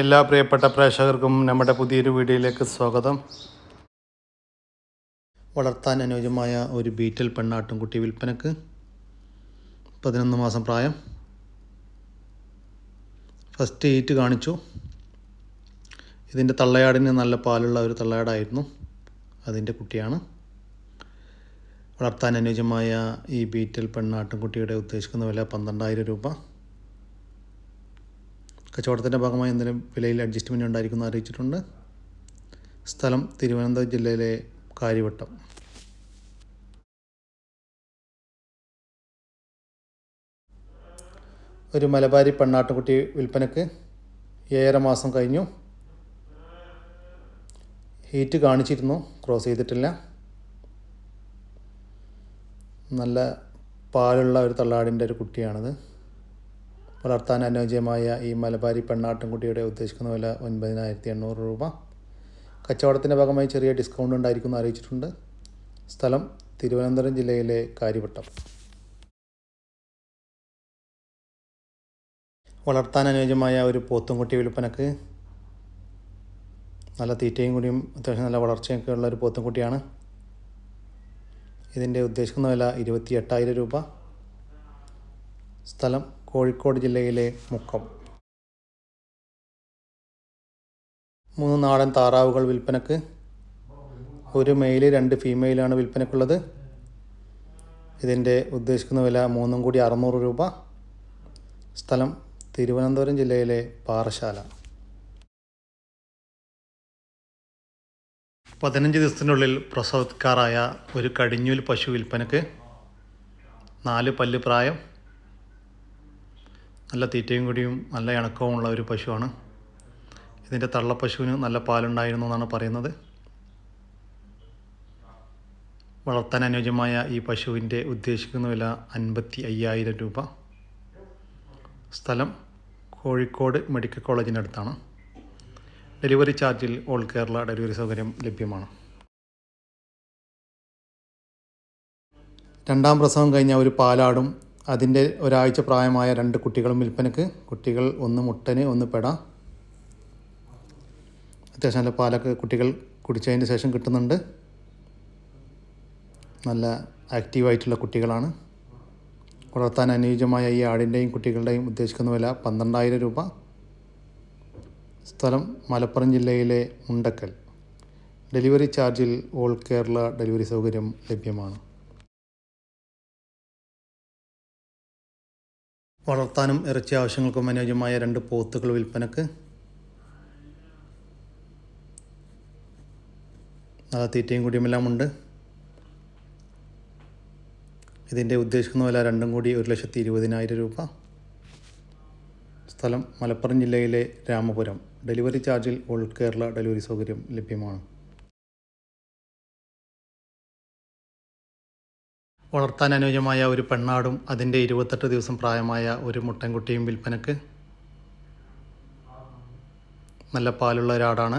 എല്ലാ പ്രിയപ്പെട്ട പ്രേക്ഷകർക്കും നമ്മുടെ പുതിയൊരു വീഡിയോയിലേക്ക് സ്വാഗതം. വളർത്താൻ അനുയോജ്യമായ ഒരു ബീറ്റൽ പെണ്ണാട്ടുംകുട്ടി വിൽപ്പനക്ക് പതിനൊന്ന് മാസം പ്രായം. ഫസ്റ്റ് ഈറ്റ് കാണിച്ചു. ഇതിന്റെ തള്ളയാടിന് നല്ല പാലുള്ള ഒരു തള്ളയാടായിരുന്നു. അതിന്റെ കുട്ടിയാണ്. വളർത്താൻ അനുയോജ്യമായ ഈ ബീറ്റൽ പെണ്ണാട്ടുംകുട്ടിയുടെ ഉദ്ദേശിക്കുന്ന വില പന്ത്രണ്ടായിരം രൂപ. കച്ചവടത്തിന്റെ ഭാഗമായി എന്തെങ്കിലും വിലയിൽ അഡ്ജസ്റ്റ്മെന്റ് ഉണ്ടായിരിക്കുമെന്ന് അറിയിച്ചിട്ടുണ്ട്. സ്ഥലം തിരുവനന്തപുരം ജില്ലയിലെ കാര്യവട്ടം. ഒരു മലബാരി പെണ്ണാട്ടുകുട്ടി വിൽപ്പനക്ക് ഏഴര മാസം കഴിഞ്ഞു. ഹീറ്റ് കാണിച്ചിരുന്നു ക്രോസ് ചെയ്തിട്ടില്ല. നല്ല പാലുള്ള ഒരു തള്ളാടിന്റെ ഒരു കുട്ടിയാണിത്. വളർത്താൻ അനുയോജ്യമായ ഈ മലബാരി പെണ്ണാട്ടുംകുട്ടിയുടെ ഉദ്ദേശിക്കുന്ന വില ഒൻപതിനായിരത്തി എണ്ണൂറ് രൂപ. കച്ചവടത്തിന്റെ ഭാഗമായി ചെറിയ ഡിസ്കൗണ്ട് ഉണ്ടായിരിക്കുമെന്ന് അറിയിച്ചിട്ടുണ്ട്. സ്ഥലം തിരുവനന്തപുരം ജില്ലയിലെ കാര്യവട്ടം. വളർത്താൻ അനുയോജ്യമായ ഒരു പോത്തുംകുട്ടി വിൽപ്പനക്ക് നല്ല തീറ്റയും കൂടിയും അത്യാവശ്യം നല്ല വളർച്ചയൊക്കെ ഉള്ള ഒരു പോത്തുംകുട്ടിയാണ്. ഇതിന്റെ ഉദ്ദേശിക്കുന്ന വില ഇരുപത്തി എട്ടായിരം രൂപ. സ്ഥലം കോഴിക്കോട് ജില്ലയിലെ മുക്കം. മൂന്ന് നാടൻ താറാവുകൾ വിൽപ്പനക്ക്. ഒരു മെയിൽ രണ്ട് ഫീമെയിലാണ് വിൽപ്പനക്കുള്ളത്. ഇതിന്റെ ഉദ്ദേശിക്കുന്ന വില മൂന്നും കൂടി അറുന്നൂറ് രൂപ. സ്ഥലം തിരുവനന്തപുരം ജില്ലയിലെ പാറശാല പതിനഞ്ച് ദിവസത്തിനുള്ളിൽ പ്രസവക്കാറായ ഒരു കടിഞ്ഞൂൽ പശു വിൽപ്പനക്ക്. നാല് പല്ല് പ്രായം. നല്ല തീറ്റയും കൂടിയും നല്ല ഇണക്കവുമുള്ള ഒരു പശുവാണ്. ഇതിന്റെ തള്ളപ്പശുവിന് നല്ല പാലുണ്ടായിരുന്നു എന്നാണ് പറയുന്നത്. വളർത്താൻ അനുയോജ്യമായ ഈ പശുവിന്റെ ഉദ്ദേശിക്കുന്ന വില അൻപത്തി അയ്യായിരം രൂപ. സ്ഥലം കോഴിക്കോട് മെഡിക്കൽ കോളേജിനടുത്താണ് ഡെലിവറി ചാർജിൽ ഓൾ കേരള ഡെലിവറി സൗകര്യം ലഭ്യമാണ്. രണ്ടാം പ്രസവം കഴിഞ്ഞ ഒരു പാലാടും അതിന്റെ ഒരാഴ്ച പ്രായമായ രണ്ട് കുട്ടികളും വിൽപ്പനക്ക് കുട്ടികൾ ഒന്ന് മുട്ടന് ഒന്ന് പെട. അത്യാവശ്യം നല്ല പാലൊക്കെ കുട്ടികൾ കുടിച്ചതിന് ശേഷം കിട്ടുന്നുണ്ട്. നല്ല ആക്റ്റീവായിട്ടുള്ള കുട്ടികളാണ്. വളർത്താൻ അനുയോജ്യമായ ഈ ആടിന്റെയും കുട്ടികളുടെയും ഉദ്ദേശിക്കുന്ന വില പന്ത്രണ്ടായിരം രൂപ. സ്ഥലം മലപ്പുറം ജില്ലയിലെ മുണ്ടക്കൽ. ഡെലിവറി ചാർജിൽ ഓൾ കേരള ഡെലിവറി സൗകര്യം ലഭ്യമാണ്. വളർത്താനും ഇറച്ചി ആവശ്യങ്ങൾക്കും അനുയോജ്യമായ രണ്ട് പോത്തുകൾ വിൽപ്പനക്ക്. നല്ല തീറ്റയും കൂടിയുമെല്ലാം ഉണ്ട്. ഇതിന്റെ ഉദ്ദേശിക്കുന്ന വില രണ്ടും കൂടി ഒരു ലക്ഷത്തി ഇരുപതിനായിരം രൂപ. സ്ഥലം മലപ്പുറം ജില്ലയിലെ രാമപുരം. ഡെലിവറി ചാർജിൽ ഓൾ കേരള ഡെലിവറി സൗകര്യം ലഭ്യമാണ്. വളർത്താൻ അനുയോജ്യമായ ഒരു പെണ്ണാടും അതിന്റെ ഇരുപത്തെട്ട് ദിവസം പ്രായമായ ഒരു മുട്ടൻകുട്ടിയും വിൽപ്പനക്ക് നല്ല പാലുള്ള ഒരാടാണ്.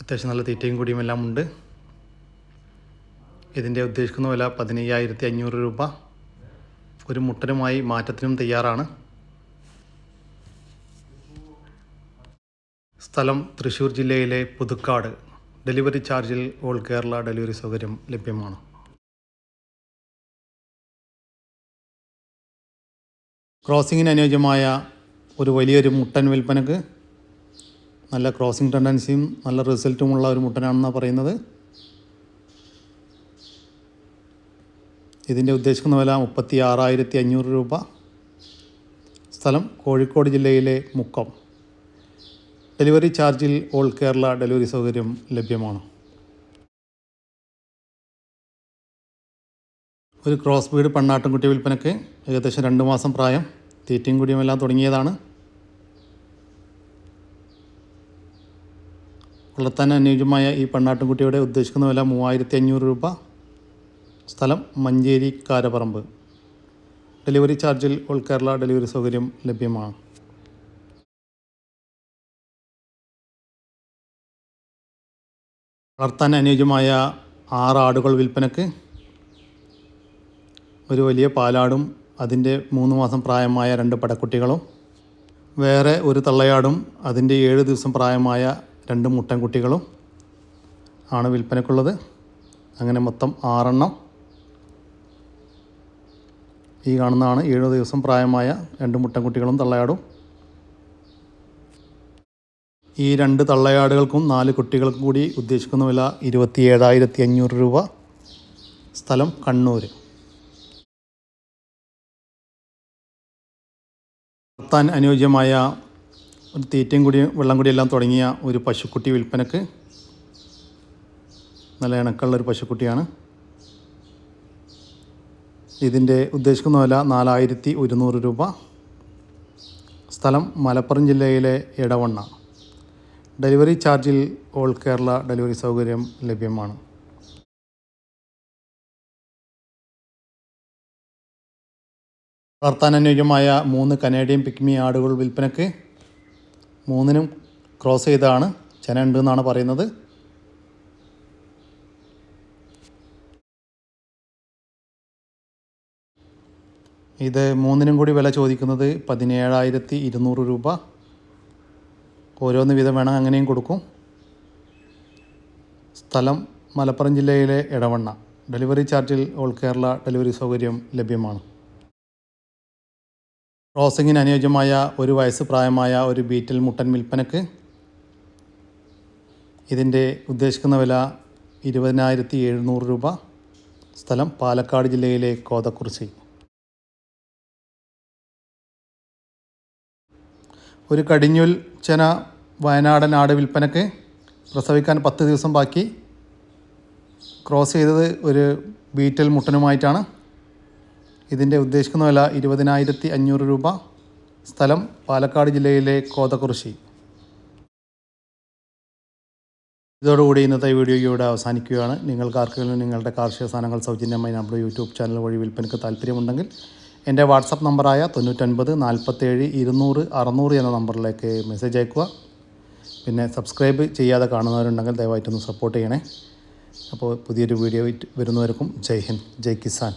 അത്യാവശ്യം നല്ല തീറ്റയും കൂടിയും എല്ലാം ഉണ്ട്. ഇതിന്റെ ഉദ്ദേശിക്കുന്ന വില പതിനയ്യായിരത്തി അഞ്ഞൂറ് രൂപ. ഒരു മുട്ടനുമായി മാറ്റത്തിനും തയ്യാറാണ്. സ്ഥലം തൃശ്ശൂർ ജില്ലയിലെ പുതുക്കാട്. ഡെലിവറി ചാർജിൽ ഓൾ കേരള ഡെലിവറി സൗകര്യം ലഭ്യമാണ്? ക്രോസിങ്ങിന് അനുയോജ്യമായ ഒരു വലിയൊരു മുട്ടൻ വിൽപ്പനക്ക് നല്ല ക്രോസിംഗ് ടെൻഡൻസിയും നല്ല റിസൾട്ടുമുള്ള ഒരു മുട്ടനാണെന്നാണ് പറയുന്നത്. ഇതിന്റെ ഉദ്ദേശിക്കുന്ന വില മുപ്പത്തി ആറായിരത്തി അഞ്ഞൂറ് രൂപ. സ്ഥലം കോഴിക്കോട് ജില്ലയിലെ മുക്കം. ഡെലിവറി ചാർജിൽ ഓൾ കേരള ഡെലിവറി സൗകര്യം ലഭ്യമാണ്? ഒരു ക്രോസ് ബീഡ് പണ്ണാട്ടുംകുട്ടി വിൽപ്പനയ്ക്ക് ഏകദേശം രണ്ട് മാസം പ്രായം തീറ്റയും കുടിയും എല്ലാം തുടങ്ങിയതാണ്. വളർത്താൻ അനുയോജ്യമായ ഈ പെണ്ണാട്ടുംകുട്ടിയുടെ ഉദ്ദേശിക്കുന്ന വില മൂവായിരത്തി അഞ്ഞൂറ് രൂപ. സ്ഥലം മഞ്ചേരി കാരപറമ്പ്. ഡെലിവറി ചാർജിൽ ഓൾ കേരള ഡെലിവറി സൗകര്യം ലഭ്യമാണ്. വളർത്താൻ അനുയോജ്യമായ ആറ് ആടുകൾ വിൽപ്പനക്ക്. ഒരു വലിയ പാലാടും അതിന്റെ മൂന്ന് മാസം പ്രായമായ രണ്ട് പടക്കുട്ടികളും വേറെ ഒരു തള്ളയാടും അതിന്റെ ഏഴ് ദിവസം പ്രായമായ രണ്ട് മുട്ടൻകുട്ടികളും ആണ് വിൽപ്പനക്കുള്ളത്. അങ്ങനെ മൊത്തം ആറെണ്ണം. ഈ കാണുന്നതാണ് ഏഴ് ദിവസം പ്രായമായ രണ്ട് മുട്ടൻകുട്ടികളും തള്ളയാടും. ഈ രണ്ട് തള്ളയാടുകൾക്കും നാല് കുട്ടികൾക്കും കൂടി ഉദ്ദേശിക്കുന്ന വില ഇരുപത്തി ഏഴായിരത്തി അഞ്ഞൂറ് രൂപ. സ്ഥലം കണ്ണൂർ വളർത്താൻ അനുയോജ്യമായ ഒരു തീറ്റയും കൂടി വെള്ളം കൂടി എല്ലാം തുടങ്ങിയ ഒരു പശുക്കുട്ടി വിൽപ്പനക്ക്. നല്ല ഇണക്കമുള്ള ഒരു പശുക്കുട്ടിയാണ്. ഇതിന്റെ ഉദ്ദേശിക്കുന്ന വില നാലായിരത്തി ഒരുന്നൂറ് രൂപ. സ്ഥലം മലപ്പുറം ജില്ലയിലെ ഇടവണ്ണ ഡെലിവറി ചാർജിൽ ഓൾ കേരള ഡെലിവറി സൗകര്യം ലഭ്യമാണ്. വളർത്താൻ അനുയോജ്യമായ മൂന്ന് കനേഡിയൻ പിക്മി ആടുകൾ വിൽപ്പനയ്ക്ക് മൂന്നിനും ക്രോസ് ചെയ്താണ് ചെന ഉണ്ട് എന്നാണ് പറയുന്നത്. ഇത് മൂന്നിനും കൂടി വില ചോദിക്കുന്നത് പതിനേഴായിരത്തി ഇരുന്നൂറ് രൂപ. ഓരോന്ന് വീതം വേണം അങ്ങനെയും കൊടുക്കും. സ്ഥലം മലപ്പുറം ജില്ലയിലെ ഇടവണ്ണ ഡെലിവറി ചാർജിൽ ഓൾ കേരള ഡെലിവറി സൗകര്യം ലഭ്യമാണ്. ക്രോസിങ്ങിന് അനുയോജ്യമായ ഒരു വയസ്സ് പ്രായമായ ഒരു ബീറ്റിൽ മുട്ടൻ വിൽപ്പനക്ക് ഇതിന്റെ ഉദ്ദേശിക്കുന്ന വില ഇരുപതിനായിരത്തി എഴുന്നൂറ് രൂപ. സ്ഥലം പാലക്കാട് ജില്ലയിലെ കോതക്കുറിശി ഒരു കടിഞ്ഞുൽ ചെന വയനാടൻ ആട് വിൽപ്പനക്ക് പ്രസവിക്കാൻ പത്ത് ദിവസം ബാക്കി. ക്രോസ് ചെയ്തത് ഒരു ബീറ്റൽ മുട്ടനുമായിട്ടാണ്. ഇതിന്റെ ഉദ്ദേശിക്കുന്ന വില ഇരുപതിനായിരത്തി അഞ്ഞൂറ് രൂപ. സ്ഥലം പാലക്കാട് ജില്ലയിലെ കോതകുറിശി. ഇതോടുകൂടി ഇന്നത്തെ വീഡിയോ ഇവിടെ അവസാനിക്കുകയാണ്. നിങ്ങൾക്ക് ആർക്കെങ്കിലും നിങ്ങളുടെ കാർഷിക സാധനങ്ങൾ സൗജന്യമായി നമ്മുടെ യൂട്യൂബ് ചാനൽ വഴി വിൽപ്പനയ്ക്ക് താല്പര്യമുണ്ടെങ്കിൽ എന്റെ വാട്സപ്പ് നമ്പറായ തൊണ്ണൂറ്റൊൻപത് നാൽപ്പത്തേഴ് ഇരുന്നൂറ് അറുന്നൂറ് എന്ന നമ്പറിലേക്ക് മെസ്സേജ് അയക്കുക. പിന്നെ സബ്സ്ക്രൈബ് ചെയ്യാതെ കാണുന്നവരുണ്ടെങ്കിൽ ദയവായിട്ടൊന്ന് സപ്പോർട്ട് ചെയ്യണേ. അപ്പോൾ പുതിയൊരു വീഡിയോ വരുന്നവർക്കും ജയ് ഹിന്ദ് ജയ് കിസാൻ.